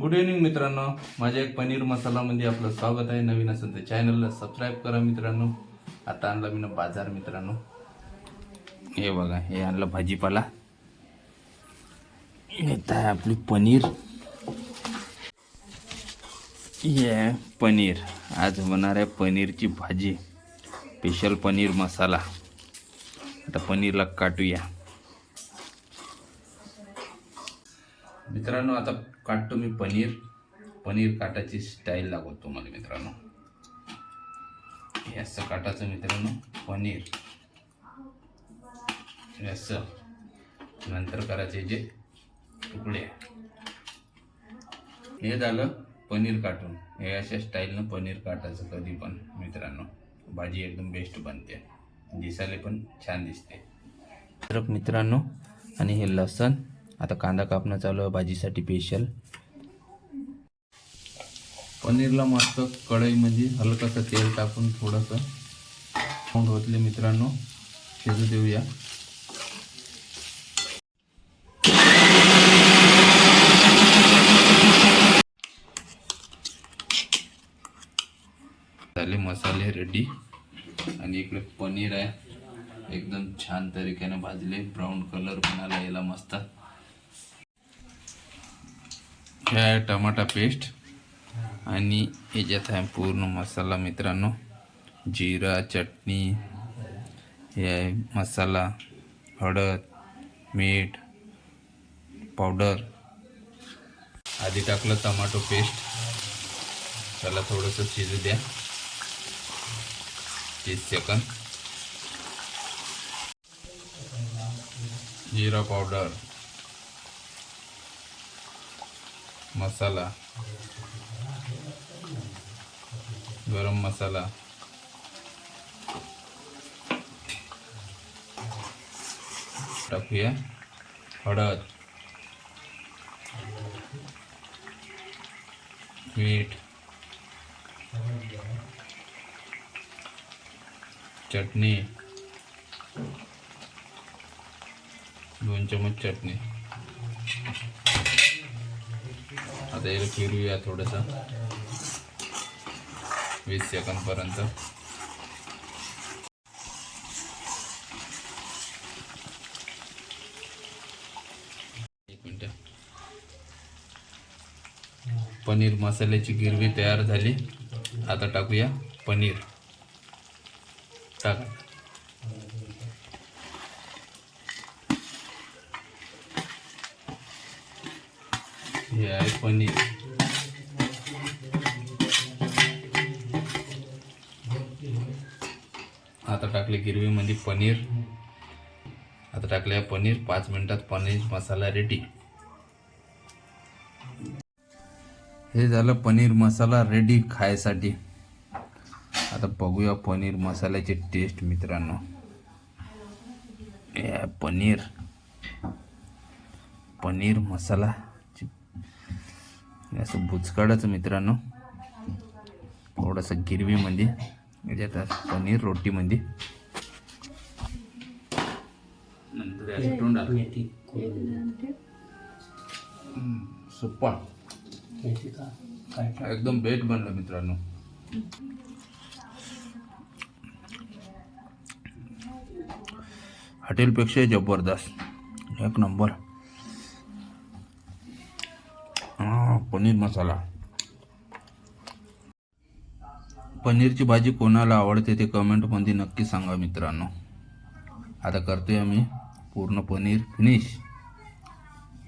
Good evening मित्रांनो. माझ्या एक पनीर मसालामध्ये आपलं स्वागत आहे. नवीन असेल तर चॅनलला सबस्क्राईब करा मित्रांनो. आता आणला मी ना बाजार मित्रांनो. हे बघा हे आणलं भाजीपाला. येत आहे आपली पनीर. हे आहे पनीर. आज होणार आहे पनीरची भाजी. स्पेशल पनीर मसाला. आता पनीरला काटूया. मित्रांनो आता काटतो मी पनीर पनीर काटाची स्टाईल दाखवतो तुम्हाला मित्रांनो. हे असं काटाचं मित्रांनो पनीर. हे असं. नंतर करायचे जे तुकडे. हे झालं पनीर काटून. हे अशा स्टाईलनं पनीर काटायचं कधी पण मित्रांनो. भाजी एकदम बेस्ट बनते. दिसायला पण छान दिसते. तर मित्रांनो आणि हे लसण. आता कांदा कापणं चालू आहे भाजीसाठी स्पेशल पनीरला मस्त कढईमध्ये म्हणजे हलकंसं तेल टाकून थोडंसं फोंड होतले मित्रांनो. शिजू देऊया. झाले मसाले रेडी आणि इकडे पनीर आहे. एकदम छान तरीक्याने भाजले. ब्राऊन कलर पण आला याला मस्त हे आहे टमाटा पेस्ट. आणि याच्यात आहे पूर्ण मसाला मित्रांनो जिरा चटणी हे आहे मसाला हळद मीठ पावडर. आधी टाकलं टमाटो पेस्ट. त्याला थोडंसं शिजू द्या. तीस सेकंद. जिरा पावडर. मसाला. गरम मसाला. टाकूया. हळद. मीठ. चटणी. दोन चमच चटणी. आता याला फिरूया थोडंसं. वीस सेकंदपर्यंत. एक पनीर मसाल्याची गिरवी तयार झाली. आता टाकूया पनीर. टाका. हे आहे पनीर आता टाकले गिरवीमध्ये पनीर. आता टाकले पनीर. पाच मिनिटात पनीर मसाला रेडी हे झालं पनीर मसाला रेडी खायसाठी. आता बघूया पनीर मसाल्याची टेस्ट मित्रांनो. हे पनीर. पनीर मसाला. असं बुचकाडाचं मित्रांनो. थोडंसं गिरवीमध्ये याच्यात पनीर रोटीमध्ये. नंतर सुप्पा एकदम बेट बनलं मित्रांनो. हॉटेलपेक्षा जबरदस्त. एक नंबर. पनीर मसाला. पनीरची भाजी कोणाला आवडते ते कमेंटमध्ये नक्की सांगा मित्रांनो. आता करतोय आम्ही पूर्ण पनीर फिनिश.